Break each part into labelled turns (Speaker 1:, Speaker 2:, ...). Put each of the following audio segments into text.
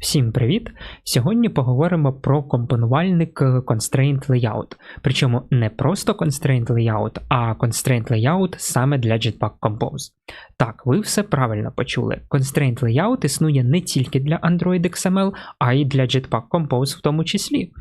Speaker 1: Всім привіт! Сьогодні поговоримо про компонувальник Constraint Layout. Причому не просто Constraint Layout, а Constraint Layout саме для Jetpack Compose. Так, ви все правильно почули. Constraint Layout існує не тільки для Android XML, а й для Jetpack Compose в тому числі.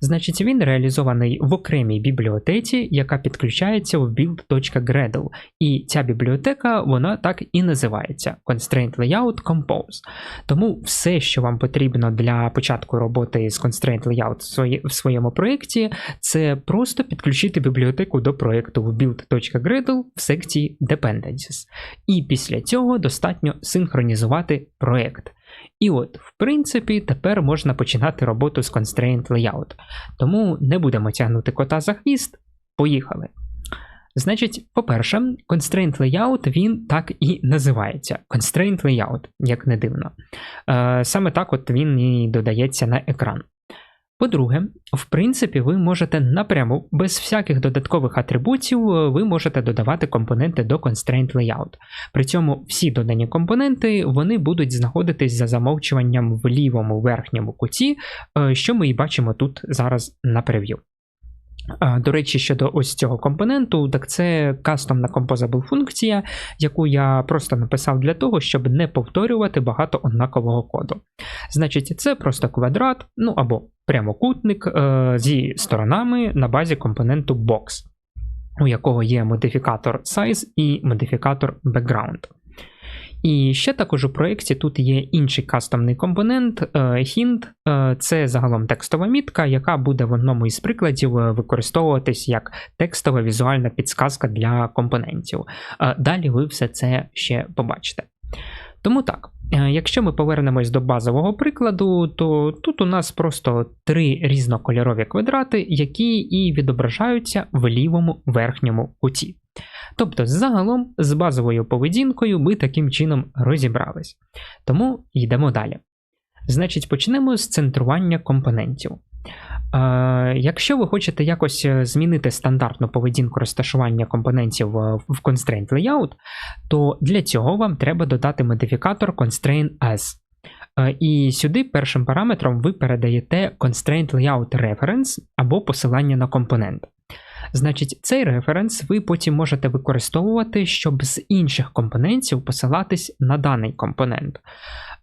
Speaker 1: Значить, він реалізований в окремій бібліотеці, яка підключається в build.gradle. І ця бібліотека, вона так і називається Constraint Layout Compose. Тому все, що вам потрібно для початку роботи з Constraint Layout в своєму проєкті, це просто підключити бібліотеку до проєкту в build.gradle в секції Dependencies. І після цього достатньо синхронізувати проєкт. І от, в принципі, тепер можна починати роботу з Constraint Layout. Тому не будемо тягнути кота за хвіст. Поїхали. Значить, по-перше, Constraint Layout він так і називається. Constraint Layout, як не дивно. Е, Саме так от він і додається на екран. По-друге, в принципі, ви можете напряму, без всяких додаткових атрибутів, е, ви можете додавати компоненти до Constraint Layout. При цьому всі додані компоненти вони будуть знаходитись за замовчуванням в лівому верхньому куті, е, що ми і бачимо тут зараз на прев'ю. До речі, щодо ось цього компоненту, так це кастомна composable функція, яку я просто написав для того, щоб не повторювати багато однакового коду. Значить, це просто квадрат, ну або прямокутник е, зі сторонами на базі компоненту box, у якого є модифікатор size і модифікатор background. І ще також у проєкті тут є інший кастомний компонент е, hint. Е, це загалом текстова мітка, яка буде в одному із прикладів е, використовуватись як текстова візуальна підсказка для компонентів. Далі ви все це ще побачите. Тому так, якщо ми повернемось до базового прикладу, то тут у нас просто три різнокольорові квадрати, які і відображаються в лівому верхньому куті. Тобто, загалом, з базовою поведінкою ми таким чином розібрались. Тому йдемо далі. Значить, почнемо з центрування компонентів. Е, Якщо ви хочете якось е, змінити стандартну поведінку розташування компонентів в Constraint Layout, то для цього вам треба додати модифікатор Constraint S. Е, і сюди першим параметром ви передаєте Constraint Layout Reference або посилання на компонент. Значить, цей референс ви потім можете використовувати, щоб з інших компонентів посилатись на даний компонент.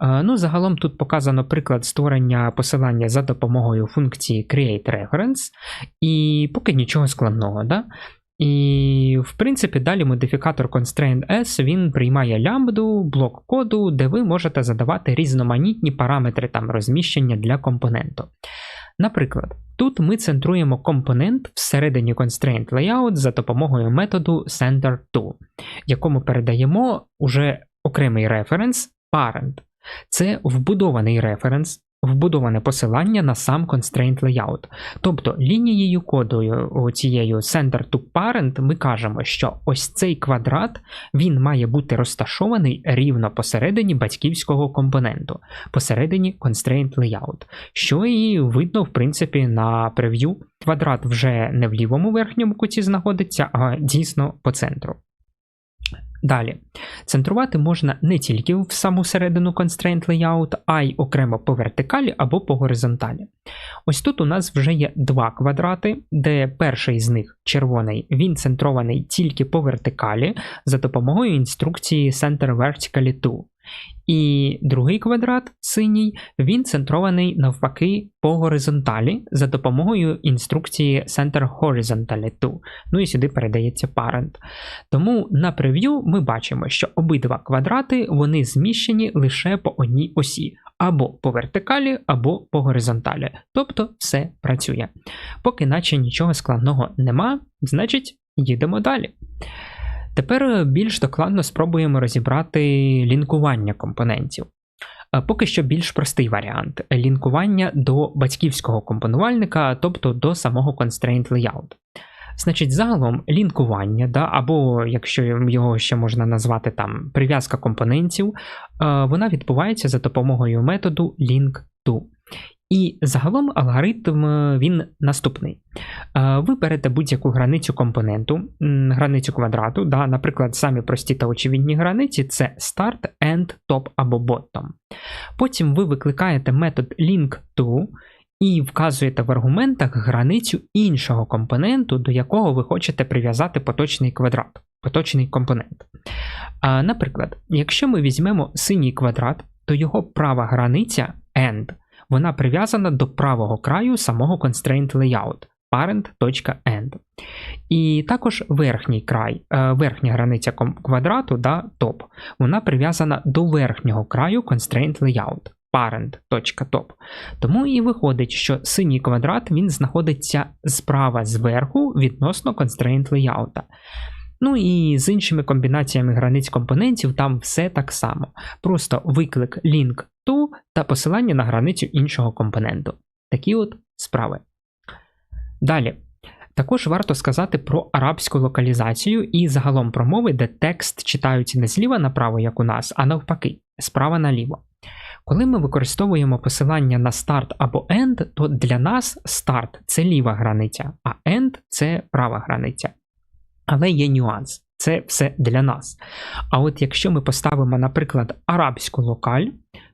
Speaker 1: Е, ну, Загалом тут показано приклад створення посилання за допомогою функції createReference, і поки нічого складного. Да? І, в принципі, далі модифікатор Constraint S він приймає лямбду, блок коду, де ви можете задавати різноманітні параметри там розміщення для компоненту. Наприклад, тут ми центруємо компонент всередині Constraint Layout за допомогою методу CenterTo, якому передаємо уже окремий референс parent. Це вбудований референс, вбудоване посилання на сам constraint layout. Тобто лінією кодою цією center to parent ми кажемо, що ось цей квадрат він має бути розташований рівно посередині батьківського компоненту, посередині constraint layout, що і видно, в принципі, на прев'ю. Квадрат вже не в лівому верхньому куті знаходиться, а дійсно по центру. Далі, центрувати можна не тільки в саму середину Constraint Layout, а й окремо по вертикалі або по горизонталі. Ось тут у нас вже є два квадрати, де перший з них червоний, він центрований тільки по вертикалі за допомогою інструкції Center Vertically 2. І другий квадрат синій, він центрований навпаки по горизонталі за допомогою інструкції Center Horizontally to. Ну і сюди передається parent. Тому на прев'ю ми бачимо, що обидва квадрати вони зміщені лише по одній осі, або по вертикалі, або по горизонталі. Тобто все працює. Поки наче нічого складного нема, значить їдемо далі. Тепер е, більш докладно спробуємо розібрати лінкування компонентів. Е, поки що більш простий варіант лінкування до батьківського компонувальника, тобто до самого Constraint Layout. Значить, загалом лінкування, да, або якщо його ще можна назвати там прив'язка компонентів, е, вона відбувається за допомогою методу link to. І загалом алгоритм е, він наступний. Е, ви берете будь-яку границю компоненту, границю квадрату, да, наприклад, самі прості та очевидні границі це start, end, top або bottom. Потім ви викликаєте метод link_to і вказуєте в аргументах границю іншого компоненту, до якого ви хочете прив'язати поточний квадрат, поточний компонент. Наприклад, якщо ми візьмемо синій квадрат, то його права границя end, вона прив'язана до правого краю самого constraint layout parent.end. І також верхній край, е, верхня границя квадрату, да, top, вона прив'язана до верхнього краю constraint layout parent.top. Тому і виходить, що синій квадрат він знаходиться справа зверху відносно constraint layout. Ну і з іншими комбінаціями границь компонентів там все так само. Просто виклик link to та посилання на границю іншого компоненту. Такі от справи. Далі. Також варто сказати про арабську локалізацію і загалом про мови, де текст читають не зліва направо, як у нас, а навпаки, справа наліво. Коли ми використовуємо посилання на старт або end, то для нас старт це ліва границя, а end це права границя. Але є нюанс. Це все для нас. А от якщо ми поставимо, наприклад, арабську локаль,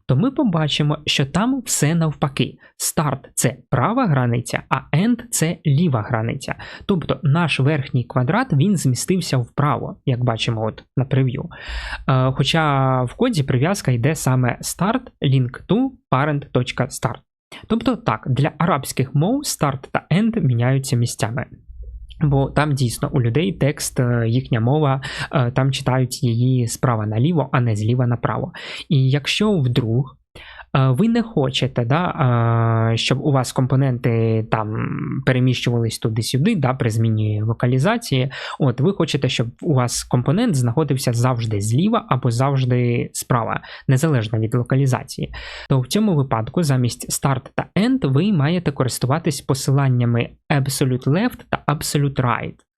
Speaker 1: то ми побачимо, що там все навпаки. Старт це права границя, а end це ліва границя. Тобто наш верхній квадрат він змістився вправо, як бачимо от на прев'ю. Е, хоча в коді прив'язка йде саме start link to parent.start. Тобто так, для арабських мов старт та end міняються місцями. Бо там дійсно у людей текст, е, їхня мова, е, там читають її справа наліво, а не зліва направо. І якщо вдруг ви не хочете, да, е, щоб у вас компоненти там переміщувались туди-сюди, да, при зміні локалізації. От ви хочете, щоб у вас компонент знаходився завжди зліва або завжди справа, незалежно від локалізації. То в цьому випадку замість start та end ви маєте користуватись посиланнями absolute left та absolute right.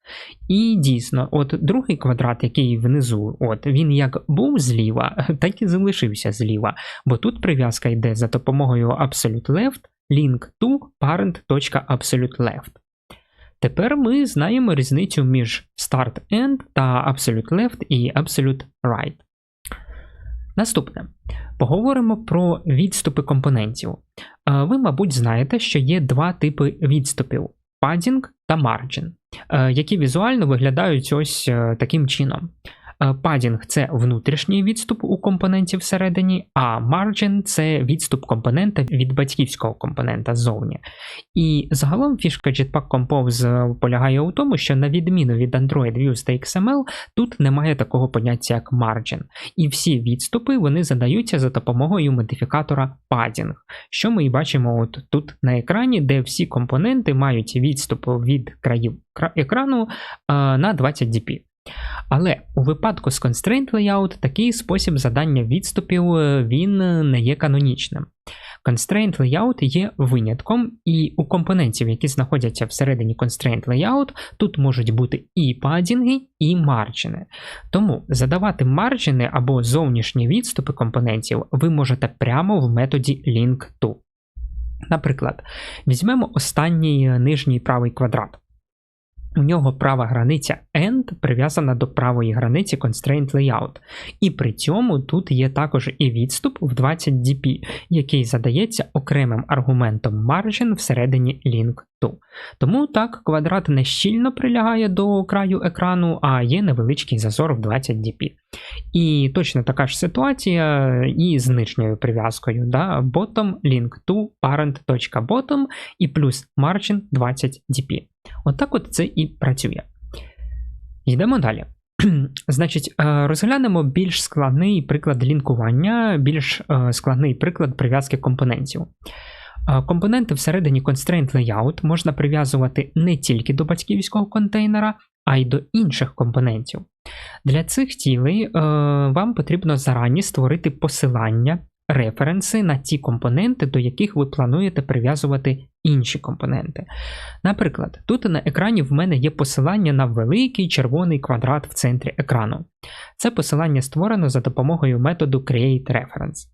Speaker 1: І дійсно, от другий квадрат, який внизу, от він як був зліва, так і залишився зліва. Бо тут прив'язка йде за допомогою absolute left, link to parent.absolute left. Тепер ми знаємо різницю між start end та absolute left і absolute right. Наступне. Поговоримо про відступи компонентів. Ви, мабуть, знаєте, що є два типи відступів: padding та margin. Е, які візуально виглядають ось е, таким чином. Падінг це внутрішній відступ у компоненті всередині, а margin це відступ компонента від батьківського компонента ззовні. І загалом фішка Jetpack Compose полягає у тому, що на відміну від Android Views та XML, тут немає такого поняття як margin. І всі відступи вони задаються за допомогою модифікатора padding, що ми і бачимо от тут на екрані, де всі компоненти мають відступ від країв екрану на 20 dp. Але у випадку з Constraint Layout такий спосіб задання відступів е, він не є канонічним. Constraint Layout є винятком, і у компонентів, які знаходяться всередині Constraint Layout, тут можуть бути і падінги, і марджини. Тому задавати марджини або зовнішні відступи компонентів ви можете прямо в методі link_to. Наприклад, візьмемо останній нижній правий квадрат. У нього права границя end прив'язана до правої границі Constraint Layout. І при цьому тут є також і відступ в 20 dp, який задається окремим аргументом margin всередині link to. Тому так, квадрат не щільно прилягає до краю екрану, а є невеличкий зазор в 20 dp. І точно така ж ситуація і з нижньою прив'язкою. да, Bottom link to parent.bottom і плюс margin 20 dp. Отак от, от це і працює. Йдемо далі. Значить, е, розглянемо більш складний приклад лінкування, більш е, складний приклад прив'язки компонентів. Е, компоненти всередині Constraint Layout можна прив'язувати не тільки до батьківського контейнера, а й до інших компонентів. Для цих цілей вам потрібно зарані створити посилання, референси на ті компоненти, до яких ви плануєте прив'язувати інші компоненти. Наприклад, тут на екрані в мене є посилання на великий червоний квадрат в центрі екрану. Це посилання створено за допомогою методу createReference.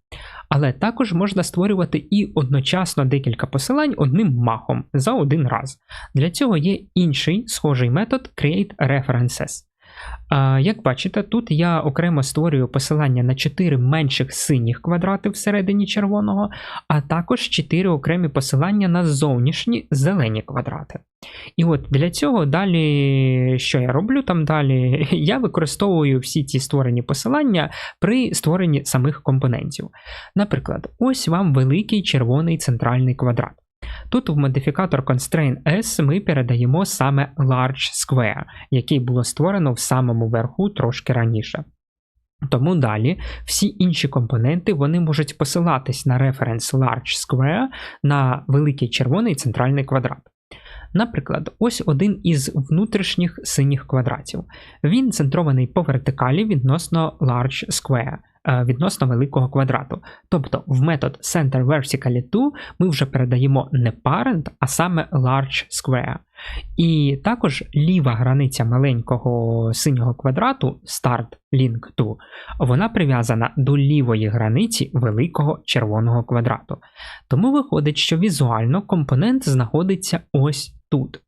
Speaker 1: Але також можна створювати і одночасно декілька посилань одним махом за один раз. Для цього є інший схожий метод createReferences. Як бачите, тут я окремо створюю посилання на 4 менших синіх квадрати всередині червоного, а також 4 окремі посилання на зовнішні зелені квадрати. І от для цього далі, що я роблю там далі, я використовую всі ці створені посилання при створенні самих компонентів. Наприклад, ось вам великий червоний центральний квадрат. Тут в модифікатор Constraint S ми передаємо саме Large Square, який було створено в самому верху трошки раніше. Тому далі всі інші компоненти вони можуть посилатись на референс Large Square на великий червоний центральний квадрат. Наприклад, ось один із внутрішніх синіх квадратів. Він центрований по вертикалі відносно Large Square. Е, відносно великого квадрату. Тобто в метод center vertically to ми вже передаємо не parent, а саме large square. І також ліва границя маленького синього квадрату start link to, вона прив'язана до лівої границі великого червоного квадрату. Тому виходить, що візуально компонент знаходиться ось тут.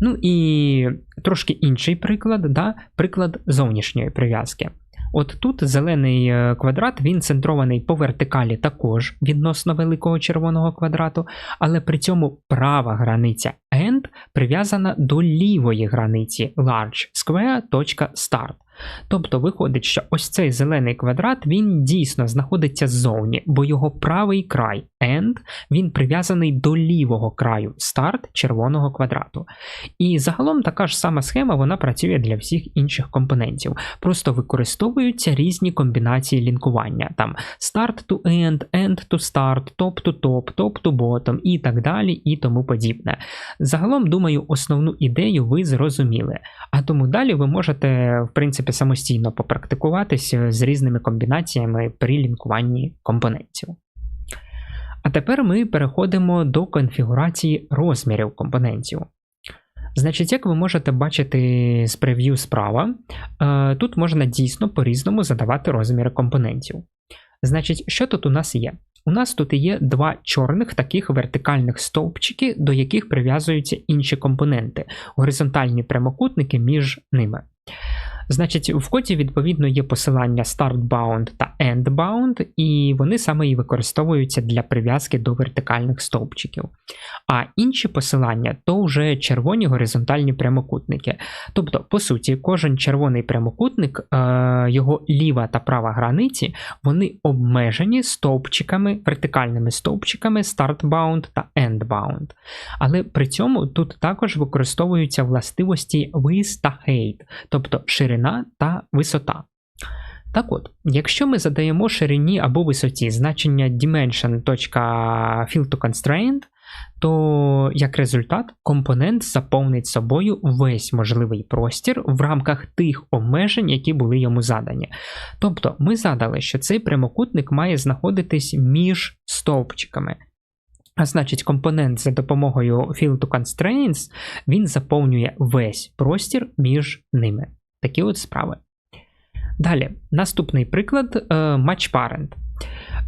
Speaker 1: Ну і трошки інший приклад, да? приклад зовнішньої прив'язки. От тут зелений е, квадрат, він центрований по вертикалі також відносно великого червоного квадрату, але при цьому права границя end прив'язана до лівої границі large square.start. Тобто виходить, що ось цей зелений квадрат він дійсно знаходиться ззовні, бо його правий край end, він прив'язаний до лівого краю старт червоного квадрату. І загалом така ж сама схема вона працює для всіх інших компонентів. Просто використовуються різні комбінації лінкування. Там start to end, end to start, top to top, top to bottom і так далі, і тому подібне. Загалом, думаю, основну ідею ви зрозуміли. А тому далі ви можете, в принципі, самостійно попрактикуватися з різними комбінаціями при лінкуванні компонентів. А тепер ми переходимо до конфігурації розмірів компонентів. Значить, як ви можете бачити з прев'ю справа, е, тут можна дійсно по-різному задавати розміри компонентів. Значить, що тут у нас є? У нас тут є два чорних таких вертикальних стовпчики, до яких прив'язуються інші компоненти, горизонтальні прямокутники між ними. Значить, в коді, відповідно, є посилання StartBound та EndBound, і вони саме і використовуються для прив'язки до вертикальних стовпчиків. А інші посилання то вже червоні горизонтальні прямокутники. Тобто, по суті, кожен червоний прямокутник, е, його ліва та права границі, вони обмежені стовпчиками, вертикальними стовпчиками StartBound та EndBound. Але при цьому тут також використовуються властивості width та height, тобто ширина ширина та висота. Так от, якщо ми задаємо ширині або висоті значення dimension.fill то як результат компонент заповнить собою весь можливий простір в рамках тих обмежень, які були йому задані. Тобто ми задали, що цей прямокутник має знаходитись між стовпчиками. А значить, компонент за допомогою fill to constraints він заповнює весь простір між ними. Такі от справи. Далі, наступний приклад е, match-parent.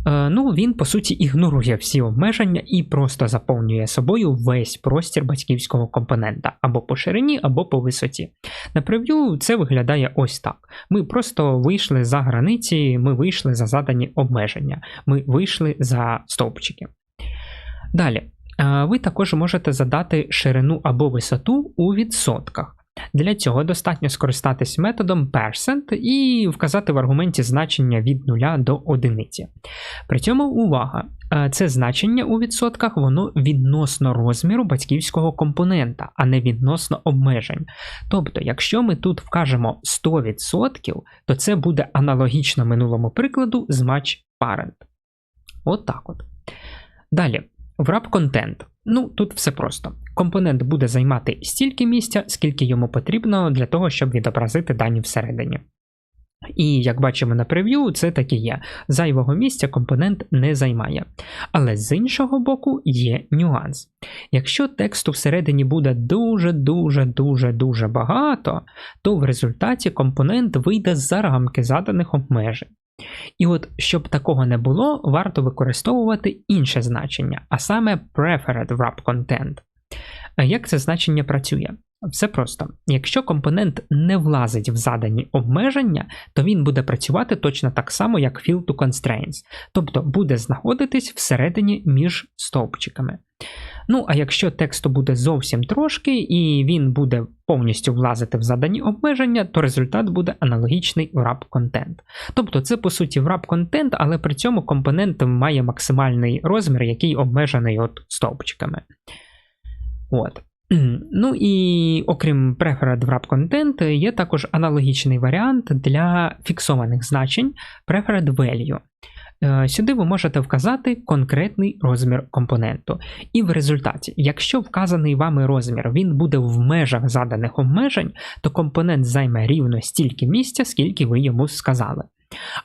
Speaker 1: Е, ну, Він, по суті, ігнорує всі обмеження і просто заповнює собою весь простір батьківського компонента або по ширині, або по висоті. На прев'ю це виглядає ось так. Ми просто вийшли за границі, ми вийшли за задані обмеження, ми вийшли за стовпчики. Далі, е, ви також можете задати ширину або висоту у відсотках. Для цього достатньо скористатись методом percent і вказати в аргументі значення від 0 до 1. При цьому увага, е, це значення у відсотках воно відносно розміру батьківського компонента, а не відносно обмежень. Тобто, якщо ми тут вкажемо 100%, то це буде аналогічно минулому прикладу з match parent. От так от. Далі, wrap content. Ну, тут все просто. Компонент буде займати стільки місця, скільки йому потрібно для того, щоб відобразити дані всередині. І як бачимо на прев'ю, це так і є. Зайвого місця компонент не займає. Але з іншого боку є нюанс. Якщо тексту всередині буде дуже-дуже-дуже-дуже багато, то в результаті компонент вийде за рамки заданих обмежень. І от, щоб такого не було, варто використовувати інше значення, а саме Preferred Wrap Content. Як це значення працює? Все просто. Якщо компонент не влазить в задані обмеження, то він буде працювати точно так само, як field to constraints, тобто буде знаходитись всередині між стовпчиками. Ну, а якщо тексту буде зовсім трошки, і він буде повністю влазити в задані обмеження, то результат буде аналогічний wrap контент. Тобто це, по суті, wrap контент, але при цьому компонент має максимальний розмір, який обмежений от стовпчиками. От. Ну і окрім Preferred Wrap Content, є також аналогічний варіант для фіксованих значень Preferred Value. Е, сюди ви можете вказати конкретний розмір компоненту. І в результаті, якщо вказаний вами розмір він буде в межах заданих обмежень, то компонент займе рівно стільки місця, скільки ви йому сказали.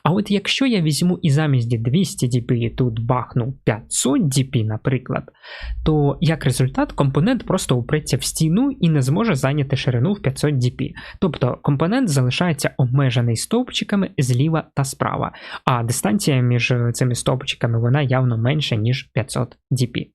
Speaker 1: А от якщо я візьму і замість 200 dp і тут бахну 500 dp, наприклад, то як результат компонент просто упреться в стіну і не зможе зайняти ширину в 500 dp. Тобто компонент залишається обмежений стовпчиками зліва та справа, а дистанція між цими стовпчиками вона явно менша, ніж 500 dp.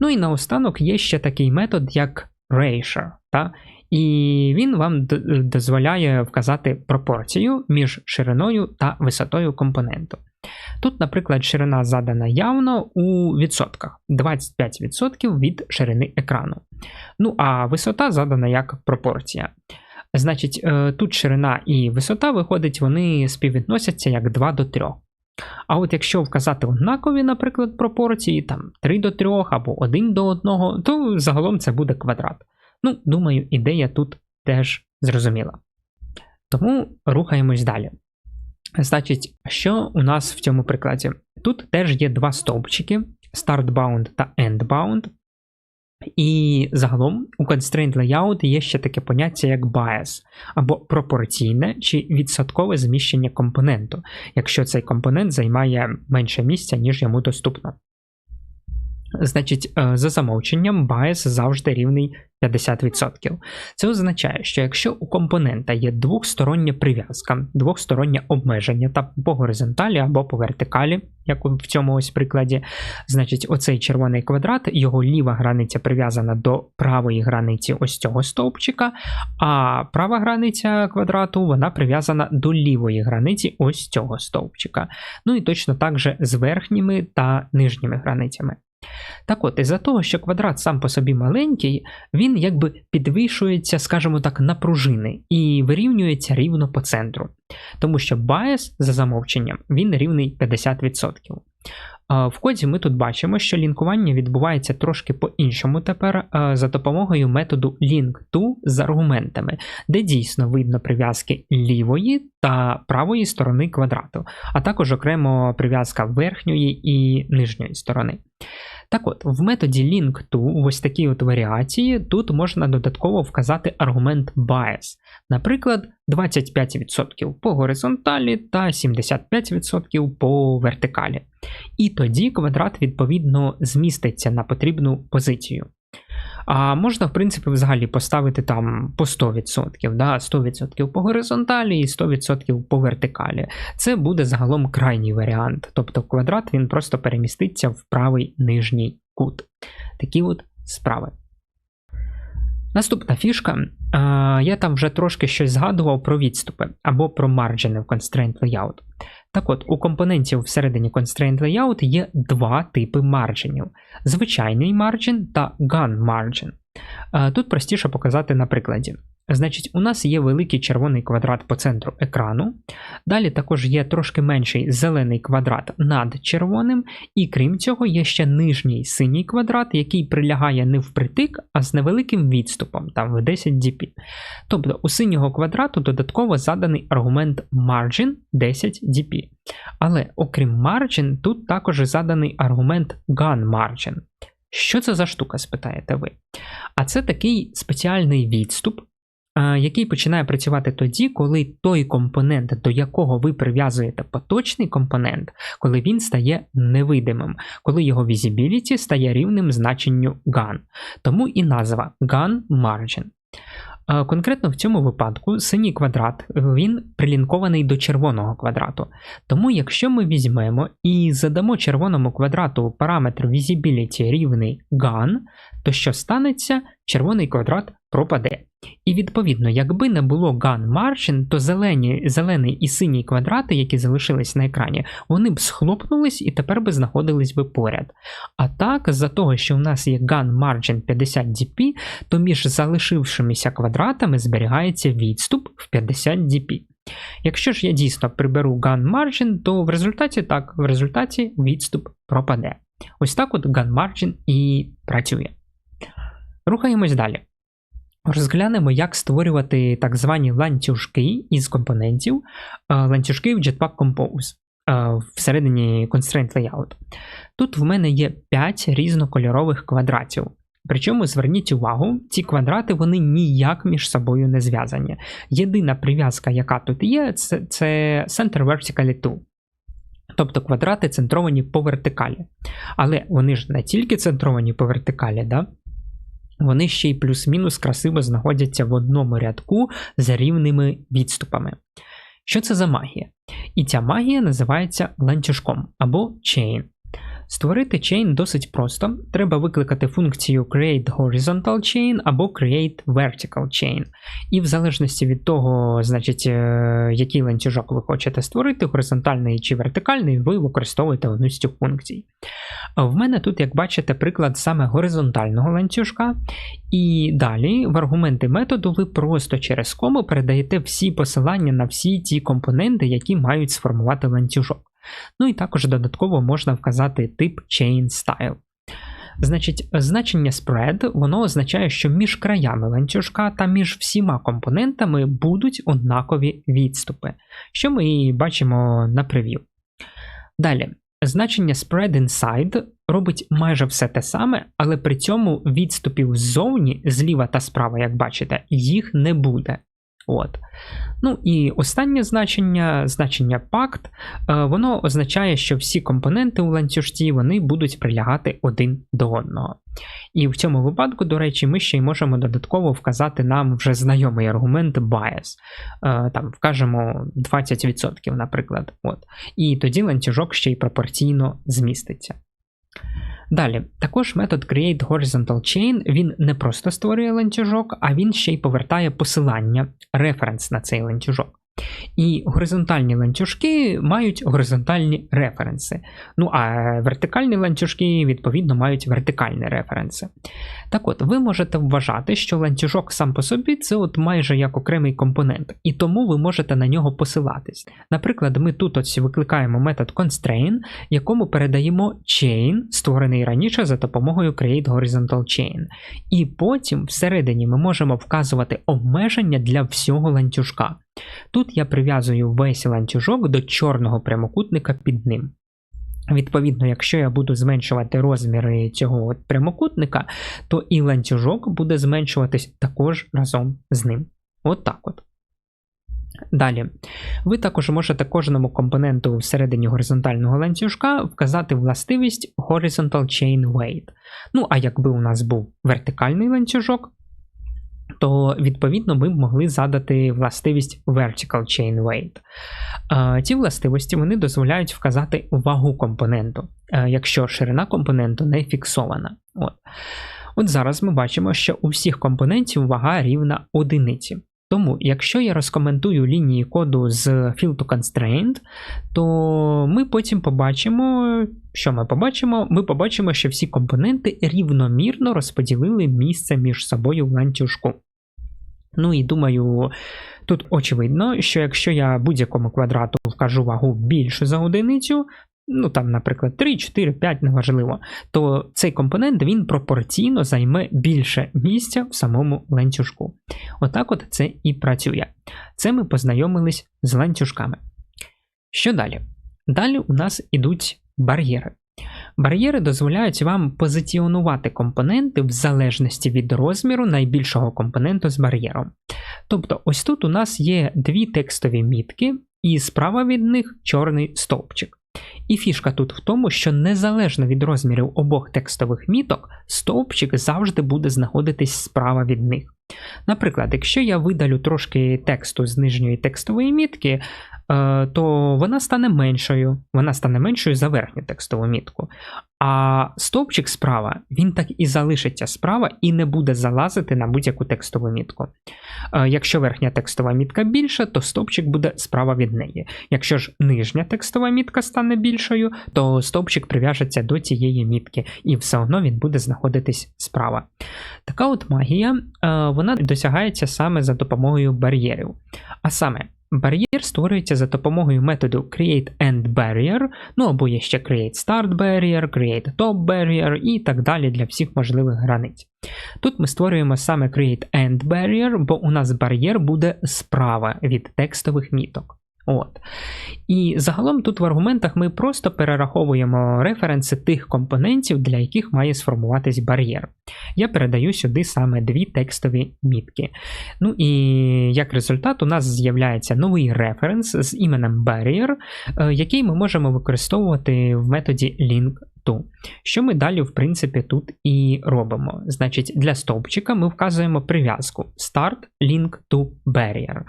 Speaker 1: Ну і наостанок є ще такий метод, як Erasure, та? І він вам дозволяє вказати пропорцію між шириною та висотою компоненту. Тут, наприклад, ширина задана явно у відсотках 25% від ширини екрану. Ну, а висота задана як пропорція. Значить, е, тут ширина і висота виходить, вони співвідносяться як 2 до 3. А от якщо вказати однакові, наприклад, пропорції, там 3 до 3 або 1 до 1, то загалом це буде квадрат. Ну, думаю, ідея тут теж зрозуміла. Тому рухаємось далі. Значить, що у нас в цьому прикладі? Тут теж є два стовпчики: StartBound та EndBound. І загалом у Constraint Layout є ще таке поняття як bias, або пропорційне чи відсоткове зміщення компоненту, якщо цей компонент займає менше місця, ніж йому доступно. Значить, е, за замовченням, bias завжди рівний 50%. Це означає, що якщо у компонента є двохстороння прив'язка, двохстороннє обмеження та по горизонталі або по вертикалі, як в цьому ось прикладі, значить, оцей червоний квадрат, його ліва границя прив'язана до правої границі ось цього стовпчика, а права границя квадрату вона прив'язана до лівої границі ось цього стовпчика. Ну і точно так же з верхніми та нижніми границями. Так от, із-за того, що квадрат сам по собі маленький, він якби підвищується, скажімо так, на пружини і вирівнюється рівно по центру. Тому що bias за замовченням він рівний 50%. В коді ми тут бачимо, що лінкування відбувається трошки по-іншому тепер за допомогою методу link-to з аргументами, де дійсно видно прив'язки лівої та правої сторони квадрату, а також окремо прив'язка верхньої і нижньої сторони. Так от, в методі link-to, в ось такій от варіації, тут можна додатково вказати аргумент bias, наприклад, 25% по горизонталі та 75% по вертикалі. І тоді квадрат відповідно зміститься на потрібну позицію. А можна, в принципі, взагалі поставити там по 100%, да? 100% по горизонталі і 100% по вертикалі. Це буде загалом крайній варіант. Тобто квадрат він просто переміститься в правий нижній кут. Такі от справи. Наступна фішка. Я там вже трошки щось згадував про відступи або про марджини в Constraint Layout. Так от, у компонентів всередині Constraint Layout є два типи марджинів: звичайний марджин та Gun Margin. Тут простіше показати на прикладі. Значить, у нас є великий червоний квадрат по центру екрану. Далі також є трошки менший зелений квадрат над червоним, і крім цього, є ще нижній синій квадрат, який прилягає не впритик, а з невеликим відступом, там в 10 dp. Тобто у синього квадрату додатково заданий аргумент margin 10 dp. Але окрім margin, тут також заданий аргумент gun margin. Що це за штука, спитаєте ви? А це такий спеціальний відступ який починає працювати тоді, коли той компонент, до якого ви прив'язуєте поточний компонент, коли він стає невидимим, коли його візібіліті стає рівним значенню GAN. Тому і назва GAN Margin. Конкретно в цьому випадку синій квадрат він прилінкований до червоного квадрату. Тому, якщо ми візьмемо і задамо червоному квадрату параметр visibility рівний GAN, то що станеться, червоний квадрат пропаде. І відповідно, якби не було gun margin, то зелені, зелений і синій квадрати, які залишились на екрані, вони б схлопнулись і тепер би знаходились би поряд. А так, за того, що в нас є gun margin 50 dp, то між залишившимися квадратами зберігається відступ в 50 dp. Якщо ж я дійсно приберу gun margin, то в результаті так, в результаті відступ пропаде. Ось так от gun margin і працює. Рухаємось далі. Розглянемо, як створювати так звані ланцюжки із компонентів, е, ланцюжки в Jetpack Compose е, всередині Constraint Layout. Тут в мене є 5 різнокольорових квадратів. Причому зверніть увагу, ці квадрати вони ніяк між собою не зв'язані. Єдина прив'язка, яка тут є, це, це Center Vertically 2. Тобто квадрати центровані по вертикалі. Але вони ж не тільки центровані по вертикалі, да? Вони ще й плюс-мінус красиво знаходяться в одному рядку за рівними відступами. Що це за магія? І ця магія називається ланцюжком або chain. Створити chain досить просто. Треба викликати функцію create horizontal chain або create vertical chain. І в залежності від того, значить, е, який ланцюжок ви хочете створити, горизонтальний чи вертикальний, ви використовуєте одну з цих функцій. В мене тут, як бачите, приклад саме горизонтального ланцюжка. І далі в аргументи методу ви просто через кому передаєте всі посилання на всі ті компоненти, які мають сформувати ланцюжок. Ну і також додатково можна вказати тип Chain Style. Значить, значення spread воно означає, що між краями ланцюжка та між всіма компонентами будуть однакові відступи, що ми і бачимо на прев'ю. Далі, значення spread inside робить майже все те саме, але при цьому відступів ззовні, зліва та справа, як бачите, їх не буде. От. Ну і останнє значення, значення пакт, е, воно означає, що всі компоненти у ланцюжці вони будуть прилягати один до одного. І в цьому випадку, до речі, ми ще й можемо додатково вказати нам вже знайомий аргумент bias. Е, там вкажемо 20%, наприклад. От. І тоді ланцюжок ще й пропорційно зміститься. Далі, також метод Create Horizontal Chain він не просто створює ланцюжок, а він ще й повертає посилання, референс на цей ланцюжок. І горизонтальні ланцюжки мають горизонтальні референси. Ну а вертикальні ланцюжки, відповідно, мають вертикальні референси. Так от, ви можете вважати, що ланцюжок сам по собі це от майже як окремий компонент, і тому ви можете на нього посилатись. Наприклад, ми тут ось викликаємо метод constrain, якому передаємо chain, створений раніше за допомогою Create Horizontal Chain. І потім всередині ми можемо вказувати обмеження для всього ланцюжка. Тут я прив'язую весь ланцюжок до чорного прямокутника під ним. Відповідно, якщо я буду зменшувати розміри цього от прямокутника, то і ланцюжок буде зменшуватись також разом з ним. От так от. Далі, ви також можете кожному компоненту всередині горизонтального ланцюжка вказати властивість Horizontal Chain Weight. Ну, а якби у нас був вертикальний ланцюжок, то відповідно ми б могли задати властивість Vertical Chain Weight. Ці властивості вони дозволяють вказати вагу компоненту, якщо ширина компоненту не фіксована. От. От зараз ми бачимо, що у всіх компонентів вага рівна одиниці. Тому, якщо я розкоментую лінії коду з field to constraint, то ми потім побачимо, що ми побачимо? Ми побачимо, що всі компоненти рівномірно розподілили місце між собою в ланцюжку. Ну і думаю, тут очевидно, що якщо я будь-якому квадрату вкажу вагу більше за одиницю, ну там, наприклад, 3, 4, 5, неважливо, то цей компонент він пропорційно займе більше місця в самому ланцюжку. Отак от це і працює. Це ми познайомились з ланцюжками. Що далі? Далі у нас ідуть бар'єри. Бар'єри дозволяють вам позиціонувати компоненти в залежності від розміру найбільшого компоненту з бар'єром. Тобто, ось тут у нас є дві текстові мітки, і справа від них чорний стовпчик. І фішка тут в тому, що незалежно від розмірів обох текстових міток, стовпчик завжди буде знаходитись справа від них. Наприклад, якщо я видалю трошки тексту з нижньої текстової мітки, то вона стане меншою. Вона стане меншою за верхню текстову мітку. А стовпчик справа, він так і залишиться справа і не буде залазити на будь-яку текстову мітку. Е, якщо верхня текстова мітка більша, то стовпчик буде справа від неї. Якщо ж нижня текстова мітка стане більшою, то стовпчик прив'яжеться до цієї мітки, і все одно він буде знаходитись справа. Така от магія е, вона досягається саме за допомогою бар'єрів. А саме, Бар'єр створюється за допомогою методу create-end-barrier, ну або є ще create-start-barrier, create-top-barrier і так далі для всіх можливих границь. Тут ми створюємо саме create-end-barrier, бо у нас бар'єр буде справа від текстових міток. От. І загалом тут в аргументах ми просто перераховуємо референси тих компонентів, для яких має сформуватись бар'єр. Я передаю сюди саме дві текстові мітки. Ну і як результат, у нас з'являється новий референс з іменем barrier, е, який ми можемо використовувати в методі link ту. Що ми далі, в принципі, тут і робимо. Значить, для стовпчика ми вказуємо прив'язку Start Link to Barrier.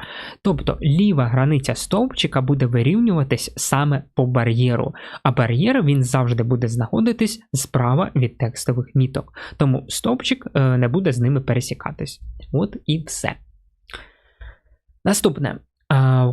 Speaker 1: Тобто ліва границя стовпчика буде вирівнюватись саме по бар'єру, а бар'єр він завжди буде знаходитись справа від текстових міток. Тому стовпчик е, не буде з ними пересікатись. От і все. Наступне.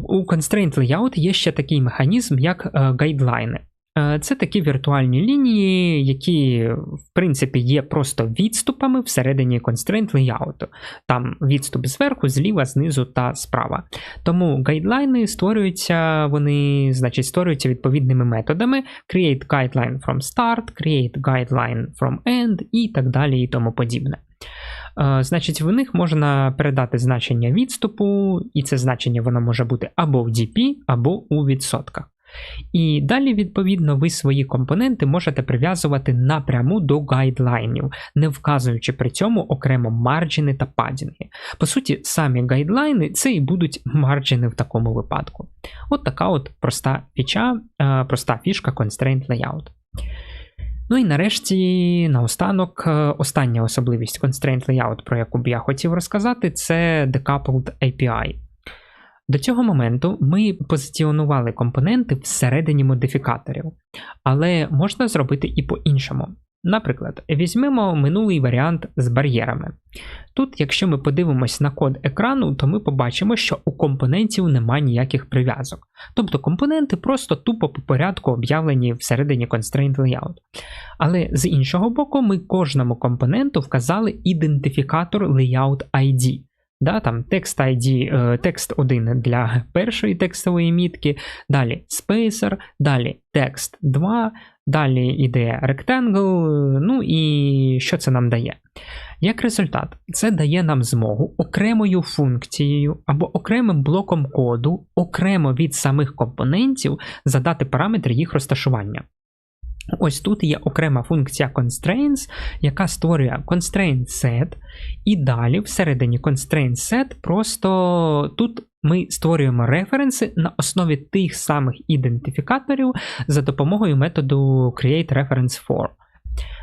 Speaker 1: У Constraint Layout є ще такий механізм, як е, гайдлайни. Е, це такі віртуальні лінії, які, в принципі, є просто відступами всередині constraint layout. Там відступ зверху, зліва, знизу та справа. Тому гайдлайни створюються, вони, значить, створюються відповідними методами: create guideline from start, create guideline from end і так далі, і тому подібне. Е, значить, в них можна передати значення відступу, і це значення воно може бути або в DP, або у відсотках. І далі, відповідно, ви свої компоненти можете прив'язувати напряму до гайдлайнів, не вказуючи при цьому окремо марджини та падінги. По суті, самі гайдлайни це і будуть марджини в такому випадку. От така от проста фіча, е, проста фішка Constraint Layout. Ну і нарешті, наостанок, е, остання особливість Constraint Layout, про яку б я хотів розказати, це Decoupled API. До цього моменту ми позиціонували компоненти всередині модифікаторів, але можна зробити і по-іншому. Наприклад, візьмемо минулий варіант з бар'єрами. Тут, якщо ми подивимось на код екрану, то ми побачимо, що у компонентів немає ніяких прив'язок. Тобто компоненти просто тупо по порядку об'явлені всередині Constraint Layout. Але з іншого боку, ми кожному компоненту вказали ідентифікатор Layout ID. Да, там Text ID, е, текст 1 для першої текстової мітки, далі Spacer, далі Text 2, далі йде Rectangle, ну і що це нам дає? Як результат, це дає нам змогу окремою функцією або окремим блоком коду, окремо від самих компонентів задати параметри їх розташування. Ось тут є окрема функція constraints, яка створює constraint set, і далі всередині constraint set просто тут ми створюємо референси на основі тих самих ідентифікаторів за допомогою методу createReference4.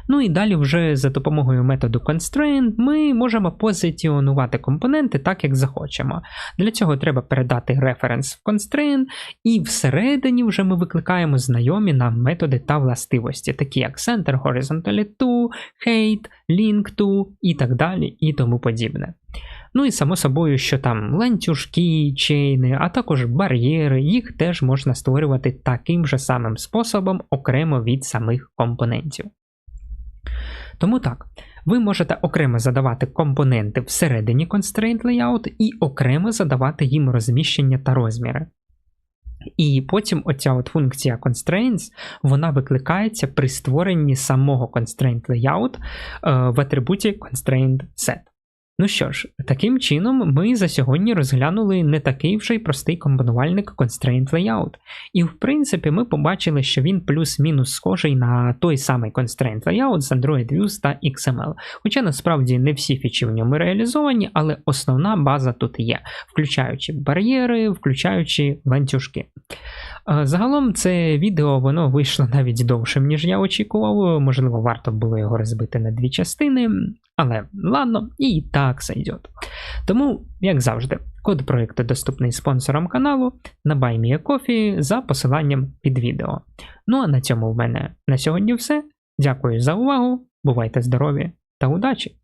Speaker 1: Ну і далі, вже за допомогою методу constraint, ми можемо позиціонувати компоненти так, як захочемо. Для цього треба передати референс в constraint, і всередині вже ми викликаємо знайомі нам методи та властивості, такі як center, horizontally to, height, link to і так далі, і тому подібне. Ну і само собою, що там ланцюжки, чейни, а також бар'єри, їх теж можна створювати таким же самим способом окремо від самих компонентів. Тому так, ви можете окремо задавати компоненти всередині Constraint Layout і окремо задавати їм розміщення та розміри. І потім оця от функція constraints, вона викликається при створенні самого constraint layout е, в атрибуті constraint set. Ну що ж, таким чином ми за сьогодні розглянули не такий вже й простий комбінувальник Constraint Layout. І в принципі ми побачили, що він плюс-мінус схожий на той самий Constraint Layout з Android Views та XML. Хоча насправді не всі фічі в ньому реалізовані, але основна база тут є, включаючи бар'єри, включаючи ланцюжки. Загалом це відео воно вийшло навіть довшим, ніж я очікував. Можливо, варто було його розбити на дві частини, але ладно, і так сойдет. Тому, як завжди, код проєкту доступний спонсорам каналу на BuyMeACoffee за посиланням під відео. Ну а на цьому в мене на сьогодні все. Дякую за увагу, бувайте здорові та удачі!